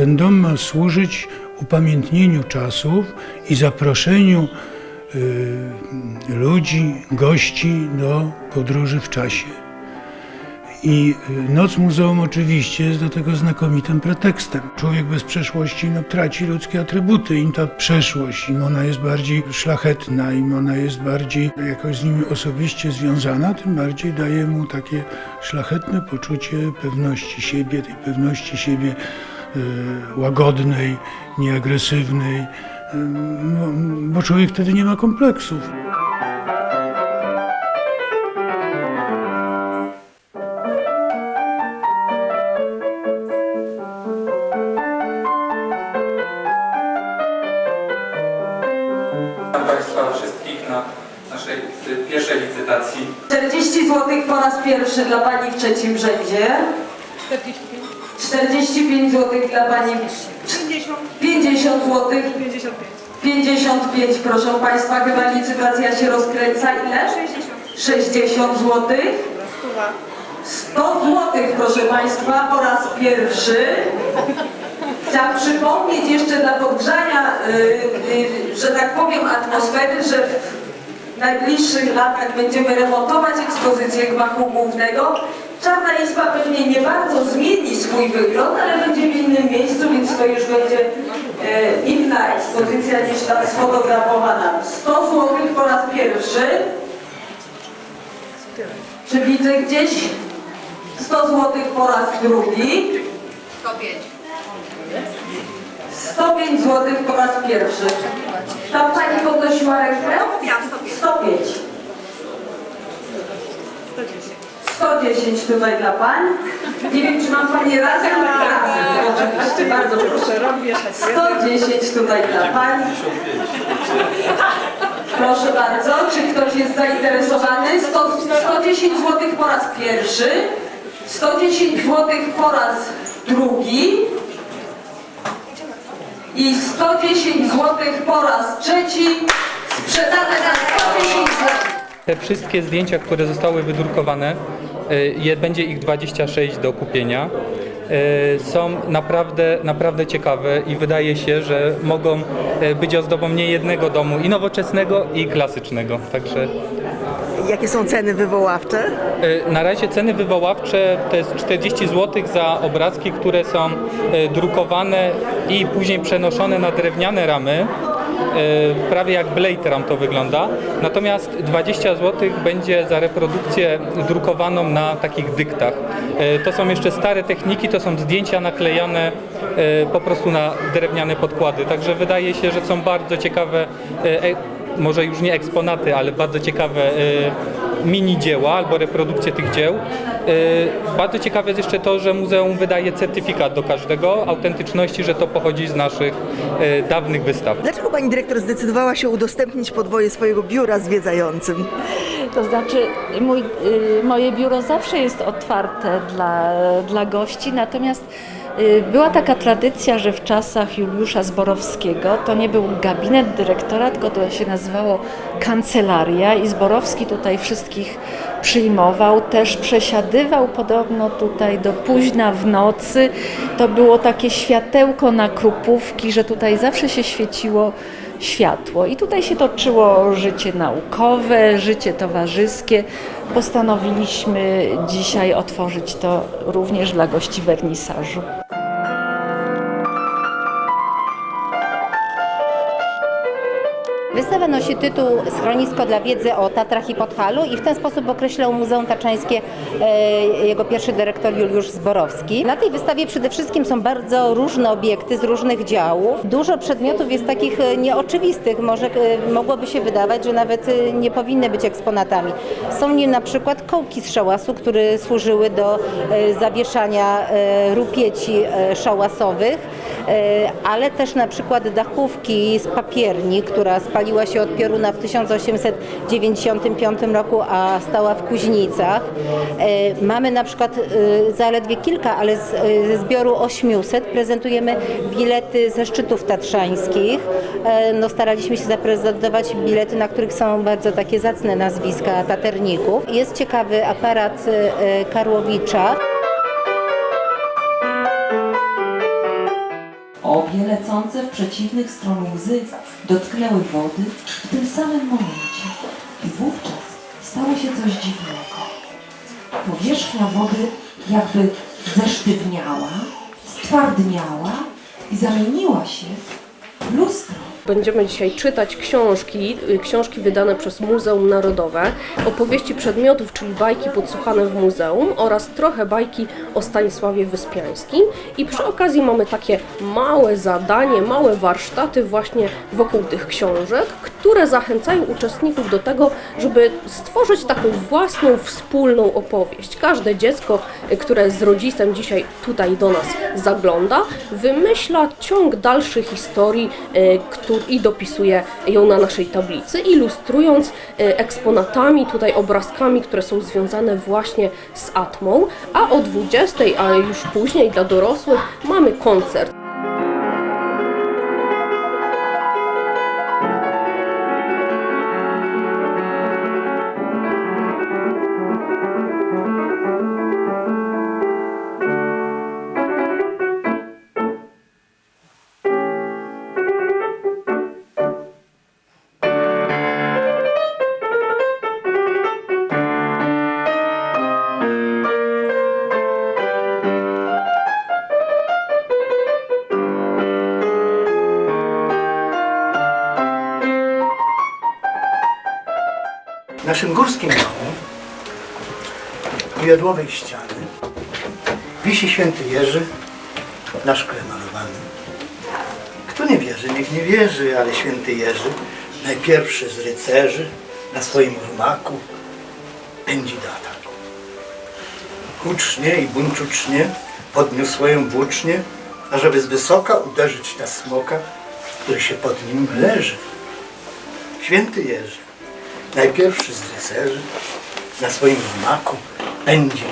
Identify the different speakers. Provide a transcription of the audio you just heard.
Speaker 1: Ten dom ma służyć upamiętnieniu czasów i zaproszeniu y, ludzi, gości do podróży w czasie. I y, Noc Muzeum oczywiście jest do tego znakomitym pretekstem. Człowiek bez przeszłości no, traci ludzkie atrybuty. Im ta przeszłość, im ona jest bardziej szlachetna, im ona jest bardziej jakoś z nimi osobiście związana, tym bardziej daje mu takie szlachetne poczucie pewności siebie, tej pewności siebie łagodnej, nieagresywnej, y, bo człowiek wtedy nie ma kompleksów.
Speaker 2: Witam Państwa wszystkich na naszej y, pierwszej licytacji.
Speaker 3: 40 zł po raz pierwszy dla Pani w trzecim rzędzie.
Speaker 4: 45,
Speaker 3: 45 zł dla Pani.
Speaker 4: 50,
Speaker 3: 50 zł.
Speaker 4: 55,
Speaker 3: 55 proszę Państwa, chyba licytacja się rozkręca. Ile?
Speaker 4: 60,
Speaker 3: 60 zł.
Speaker 4: stuwa,
Speaker 3: 100 zł proszę Państwa po raz pierwszy. Chciałam przypomnieć jeszcze dla podgrzania, y, y, że tak powiem, atmosfery, że w najbliższych latach będziemy remontować ekspozycję gmachu głównego. Czarna Izba pewnie nie bardzo zmieni swój wygląd, ale będzie w innym miejscu, więc to już będzie e, inna ekspozycja niż ta sfotografowana. 100 zł po raz pierwszy. Czy widzę gdzieś 100 zł po raz drugi?
Speaker 5: 105.
Speaker 3: 105 zł po raz pierwszy. Tam pani podnosiła rękę?
Speaker 5: Ja 105.
Speaker 3: 105.
Speaker 4: 110.
Speaker 3: 110 tutaj dla pań. Nie wiem, czy mam pani razem, ale. Oczywiście, bardzo proszę.
Speaker 4: Proszę, rok wieszać.
Speaker 3: 110 tutaj dla pań. Proszę bardzo, czy ktoś jest zainteresowany? 100, 110 zł po raz pierwszy, 110 zł po raz drugi i 110 zł po raz trzeci. Sprzedane za 110 zł.
Speaker 2: Te wszystkie zdjęcia, które zostały wydrukowane, będzie ich 26 do kupienia. y, Są naprawdę, naprawdę ciekawe i wydaje się, że mogą y, być ozdobą nie jednego domu i nowoczesnego i klasycznego. Także
Speaker 6: Jakie są ceny wywoławcze?
Speaker 2: y, na razie ceny wywoławcze to jest 40 zł za obrazki, które są y, drukowane i później przenoszone na drewniane ramy. Y, Prawie jak Blade to wygląda. Natomiast 20 zł będzie za reprodukcję drukowaną na takich dyktach. Y, To są jeszcze stare techniki, to są zdjęcia naklejane y, po prostu na drewniane podkłady. Także wydaje się, że są bardzo ciekawe e- może już nie eksponaty, ale bardzo ciekawe mini dzieła albo reprodukcje tych dzieł. Y, bardzo ciekawe jest jeszcze to, że muzeum wydaje certyfikat do każdego autentyczności, że to pochodzi z naszych y, dawnych wystaw.
Speaker 6: Dlaczego pani dyrektor zdecydowała się udostępnić podwoje swojego biura zwiedzającym?
Speaker 7: To znaczy, mój, y, moje biuro zawsze jest otwarte dla, dla gości, natomiast była taka tradycja, że w czasach Juliusza Zborowskiego to nie był gabinet dyrektora, tylko to się nazywało kancelaria i Zborowski tutaj wszystkich przyjmował, też przesiadywał podobno tutaj do późna w nocy. To było takie światełko na krupówki, że tutaj zawsze się świeciło światło. I tutaj się toczyło życie naukowe, życie towarzyskie. Postanowiliśmy dzisiaj otworzyć to również dla gości wernisażu.
Speaker 5: Wystawa nosi tytuł Schronisko dla wiedzy o Tatrach i Podhalu i w ten sposób określał Muzeum Tatrzańskie e, jego pierwszy dyrektor Juliusz Zborowski. Na tej wystawie przede wszystkim są bardzo różne obiekty z różnych działów. Dużo przedmiotów jest takich e, nieoczywistych, może e, mogłoby się wydawać, że nawet nie powinny być eksponatami. Są nim na przykład kołki z szałasu, które służyły do zawieszania rupieci szałasowych, ale też na przykład dachówki z papierni, która spaliła się od pioruna w 1895 roku, a stała w Kuźnicach. E, Mamy na przykład e, zaledwie kilka, ale e, ze zbioru 800 prezentujemy bilety ze szczytów tatrzańskich. No, staraliśmy się zaprezentować bilety, na których są bardzo takie zacne nazwiska taterników. Jest ciekawy aparat Karłowicza.
Speaker 8: Obie lecące w przeciwnych stronach łzy dotknęły wody w tym samym momencie i wówczas stało się coś dziwnego. Powierzchnia wody jakby zesztywniała, stwardniała i zamieniła się w lustro.
Speaker 9: Będziemy dzisiaj czytać książki, y, książki wydane przez Muzeum Narodowe, opowieści przedmiotów, czyli bajki podsłuchane w muzeum oraz trochę bajki o Stanisławie Wyspiańskim. I przy okazji mamy takie małe zadanie, małe warsztaty właśnie wokół tych książek, które zachęcają uczestników do tego, żeby stworzyć taką własną, wspólną opowieść. Każde dziecko, które z rodzicem dzisiaj tutaj do nas zagląda, wymyśla ciąg dalszy historii, który i dopisuje ją na naszej tablicy, ilustrując y, eksponatami, tutaj obrazkami, które są związane właśnie z Atmą, a o 20, a już później dla dorosłych mamy koncert.
Speaker 10: W naszym górskim domu u jodłowej ściany wisi święty Jerzy na szkle malowanym. Kto nie wierzy, niech nie wierzy, ale święty Jerzy, najpierwszy z rycerzy, na swoim rumaku pędzi do ataku. Hucznie i buńczucznie podniósł swoją włócznię, ażeby z wysoka uderzyć na smoka, który się pod nim leży. Święty Jerzy, najpierwszy z rycerzy, na swoim rumaku pędzi.